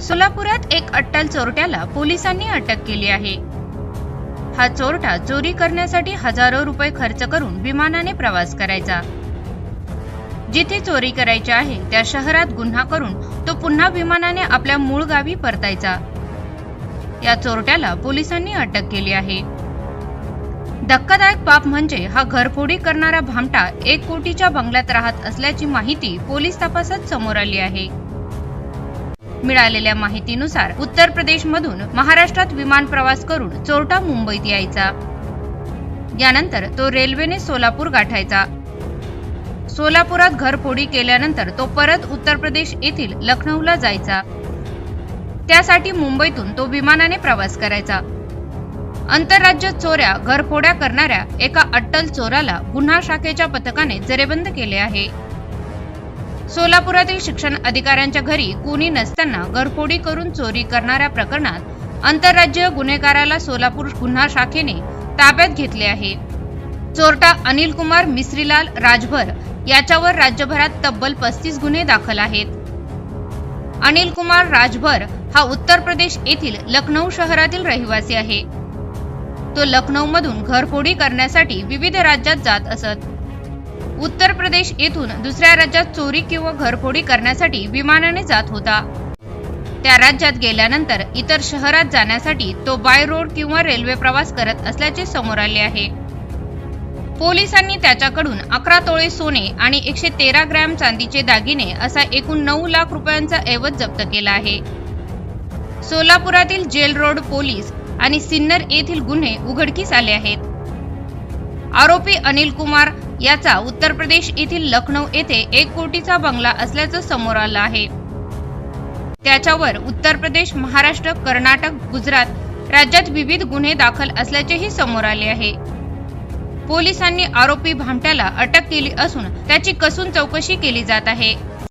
सोलापुरात एक अट्टल चोरट्याला पोलिसांनी अटक केली आहे. हा चोरटा चोरी करण्यासाठी हजारो रुपये खर्च करून विमानाने प्रवास करायचा. जिथे चोरी करायची आहे त्या शहरात गुन्हा करून तो पुन्हा विमानाने आपल्या मूळ गावी परतायचा. या चोरट्याला पोलिसांनी अटक केली आहे. धक्कादायक पाप म्हणजे हा घरफोडी करणारा भामटा एक कोटीच्या बंगल्यात राहत असल्याची माहिती पोलीस तपासात समोर आली आहे. मिळालेल्या माहितीनुसार उत्तर प्रदेशमधून महाराष्ट्रात विमान प्रवास करून चोरटा मुंबईत यायचा. यानंतर तो रेल्वेने सोलापूर गाठायचा. सोलापुरात घरफोडी केल्यानंतर तो परत उत्तर प्रदेश येथील लखनौला जायचा. त्यासाठी मुंबईतून तो विमानाने प्रवास करायचा. आंतरराज्य चोऱ्या घरफोड्या करणाऱ्या एका अट्टल चोराला गुन्हा शाखेच्या पथकाने जरेबंद केले आहे. सोलापुरातील शिक्षण अधिकाऱ्यांच्या घरी कुणी नसताना घरफोडी करून चोरी करणाऱ्या प्रकरणात आंतरराज्य गुन्हेगाराला सोलापूर गुन्हा शाखेने ताब्यात घेतले आहे. चोरटा अनिल कुमार मिश्रीलाल राजभर याच्यावर राज्यभरात तब्बल पस्तीस गुन्हे दाखल आहेत. अनिल कुमार राजभर हा उत्तर प्रदेश येथील लखनौ शहरातील रहिवासी आहे. तो लखनौमधून घरफोडी करण्यासाठी विविध राज्यात जात असत. उत्तर प्रदेश येथून दुसऱ्या राज्यात चोरी किंवा घरफोडी करण्यासाठी विमानाने जात होता. त्या राज्यात गेल्यानंतर इतर शहरात जाण्यासाठी तो बाय रोड किंवा रेल्वे प्रवास करत असल्याचे समोर आले आहे. पोलिसांनी त्याच्याकडून अकरा तोळे सोने आणि एकशे तेरा ग्रॅम चांदीचे दागिने असा एकूण नऊ लाख रुपयांचा ऐवज जप्त केला आहे. सोलापुरातील जेल रोड पोलीस आणि सिन्नर येथील गुन्हे उघडकीस आले आहेत. आरोपी अनिल कुमार याचा उत्तर प्रदेश येथील लखनौ येथे एक कोटीचा बंगला असल्याचं समोर आलं आहे. त्याच्यावर उत्तर प्रदेश महाराष्ट्र कर्नाटक गुजरात राज्यात विविध गुन्हे दाखल असल्याचेही समोर आले आहे. पोलिसांनी आरोपी भामट्याला अटक केली असून त्याची कसून चौकशी केली जात आहे.